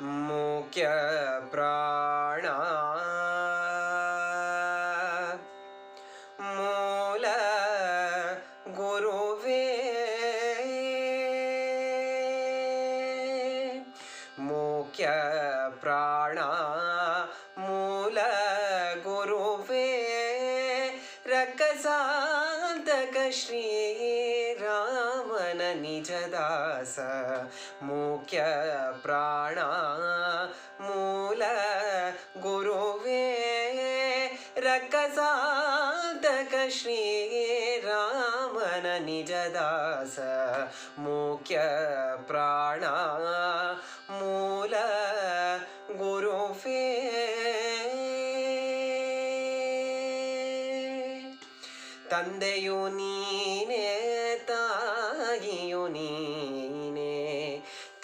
मोक्य प्राणा मूल गोरोवे। मोख्यप्राणा मूल गुरुवे। रकसान्तकश्री ನಿಜದಾಸ ಮುಖ್ಯ ಪ್ರಾಣ ಮೂಲ ಗುರುವೇ ರಕ್ಕಸಾಂತಕ ಶ್ರೀರಾಮನ ನಿಜದಾಸ ಮುಖ್ಯ ಪ್ರಾಣ ಮೂಲ ಗುರುವೇ ತಂದೆಯು ನೀನೇ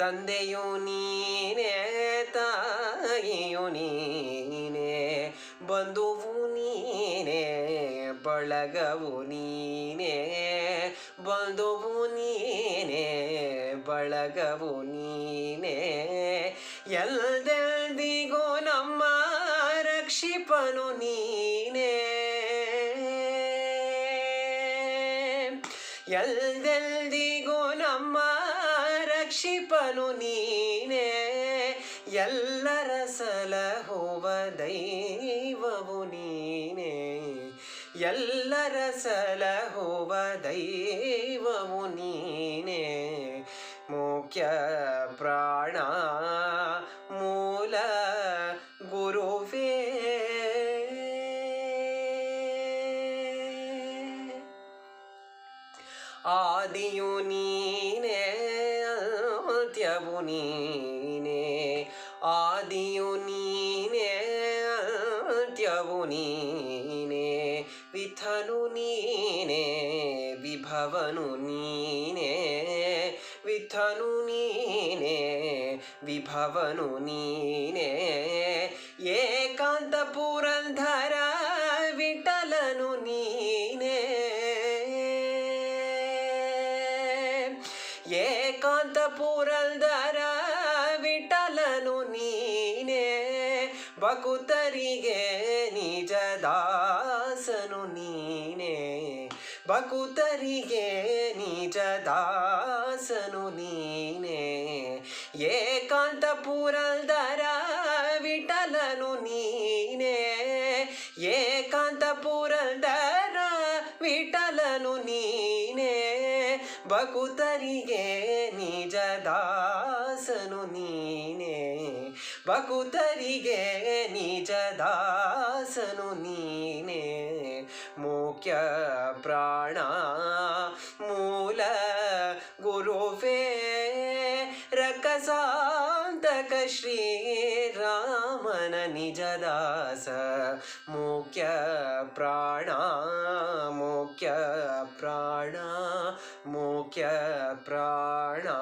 ತಂದೆಯು ನೀನೇ, ತಾಯಿಯು ನೀನೇ. ಬಂಧುವು ನೀನೇ, ಬಳಗವು ನೀನೇ. ಬಂಧುವು ನೀನೇ, ಬಳಗವು ನೀನೇ. ಎಲ್ದೆಲ್ದಿಗೂ ನಮ್ಮ ರಕ್ಷಿಪನು ನೀನೇ. ಎಲ್ದೆಲ್ದಿಗೂ ನಮ್ಮ ರಕ್ಷಿಪನು ನೀನೇ, ಎಲ್ಲರ ಸಲಹುವ ದೈವವು ನೀನೇ. ಎಲ್ಲರ ಸಲಹುವ ದೈವವು ನೀನೇ. ಮುಖ್ಯ ಪ್ರಾಣ, ಮೂಲ ಗುರುವೇ. ಆದಿಯು ನೀನೇ ಅಂತ್ಯವು ನೀನೇ, ಆದಿಯು ನೀನೇ, ಅಂತ್ಯವು ನೀನೇ ವಿಥನು ನೀನೇ, ವಿಭವನು ನೀನೇ ವಿಥನು ನೀನೇ, ವಿಭವನು ನೀನೇ. ಏಕಾಂತ ಪುರಂಧರ ವಿಠಲನು ನೀನೇ. ಏಕಾಂತ ಪುರಂದರ ವಿಠಲನು ನೀನೇ ಬಕುತರಿಗೆ ನಿಜ ದಾಸನು ನೀನೇ. ಬಕುತರಿಗೆ ನಿಜ ದಾಸನು ನೀನೇ. ಏಕಾಂತ ಪುರಂದರ ವಿಠಲನು ನೀನೇ ಏಕಾಂತ ಪುರಂದರ ವಿಠಲನು ನೀನೇ ಬಕುತರಿಗೆ ನಿಜ ದಾಸನು ನೀನೇ ಬಕುತರಿಗೆ ನಿಜ ದಾಸನು ನೀನೇ ಮುಖ್ಯ ಪ್ರಾಣ ಮೂಲ ಗುರುವೇ ರಕ್ಕಸಾಂತಕ ಶ್ರೀರಾಮನ ನಿಜದಾಸ ಮುಖ್ಯ ಪ್ರಾಣ ಮುಖ್ಯ ಪ್ರಾಣ मोक्य प्राणा